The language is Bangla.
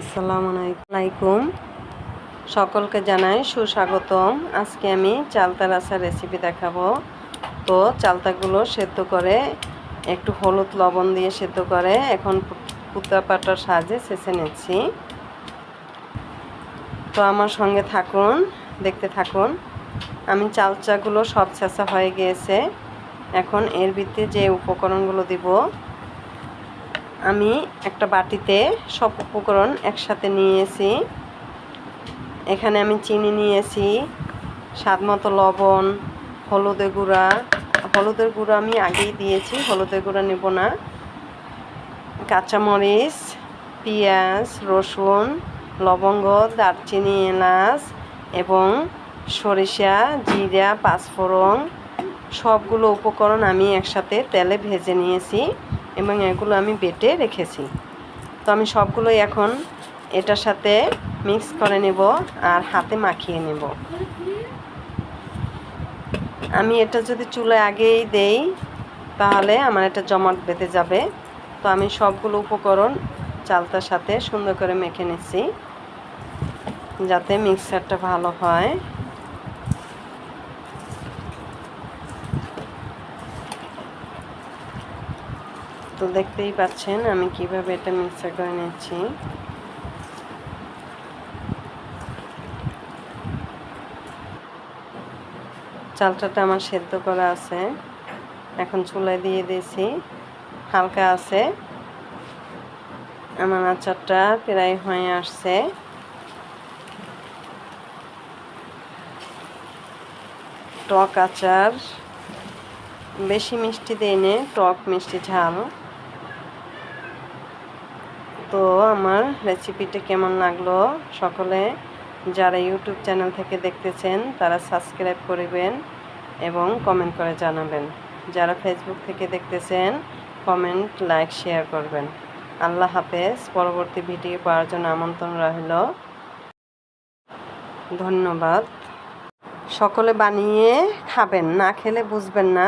আসসালামু আলাইকুম সকলকে জানাই সুস্বাগতম। আজকে আমি চালতা রাসার রেসিপি দেখাবো। তো চালতাগুলো সেদ্ধ করে, একটু হলুদ লবণ দিয়ে সেদ্ধ করে, এখন পুতা পাটার সাহায্যে ছেঁচে নিচ্ছি। তো আমার সঙ্গে থাকুন, দেখতে থাকুন। আমি চালচাগুলো সব ছেঁচা হয়ে গিয়েছে। এখন এর ভিত্তি যে উপকরণগুলো দিব আমি একটা বাটিতে সব উপকরণ একসাথে নিয়েছি। এখানে আমি চিনি নিয়েছি স্বাদ মতো লবণ, হলুদের গুঁড়া। হলুদের গুঁড়া আমি আগেই দিয়েছি, হলুদের গুঁড়া নেব না। কাঁচামরিচ, পেঁয়াজ, রসুন, লবঙ্গ, দারচিনি, এলাচ এবং সরিষা, জিরা, পাঁচফোড়ন সবগুলো উপকরণ আমি একসাথে তেলে ভেজে নিয়েছি। এবং এগুলো আমি বেটে রেখেছি। তো আমি সবগুলোই এখন এটার সাথে মিক্স করে নেব আর হাতে মাখিয়ে নেব। আমি এটা যদি চুলে আগেই দেই, তাহলে আমার এটা জমাট বেঁধে যাবে। তো আমি সবগুলো উপকরণ চালতার সাথে সুন্দর করে মেখে নিচ্ছি, যাতে মিক্সারটা ভালো হয়। তো দেখতেই পাচ্ছেন আমি কীভাবে এটা মিক্সার করে নিচ্ছি। চালটাটা আমার সেদ্ধ করা আছে। এখন চুলায় দিয়ে দিয়েছি। হালকা আছে। আমার আচারটা প্রায় হয়ে আসছে। টক আচার, বেশি মিষ্টি দেয় টক মিষ্টি ঝাল। তো আমার রেসিপিটা কেমন লাগল সকলে যারা ইউটিউব চ্যানেল থেকে দেখতেছেন, তারা সাবস্ক্রাইব করবেন এবং কমেন্ট করে জানাবেন। যারা ফেসবুক থেকে দেখতেছেন, কমেন্ট, লাইক, শেয়ার করবেন। আল্লাহ হাফেজ। পরবর্তী ভিডিও পাওয়ার জন্য আমন্ত্রণ রইল। ধন্যবাদ। সকলে বানিয়ে খাবেন, না খেলে বুঝবেন না।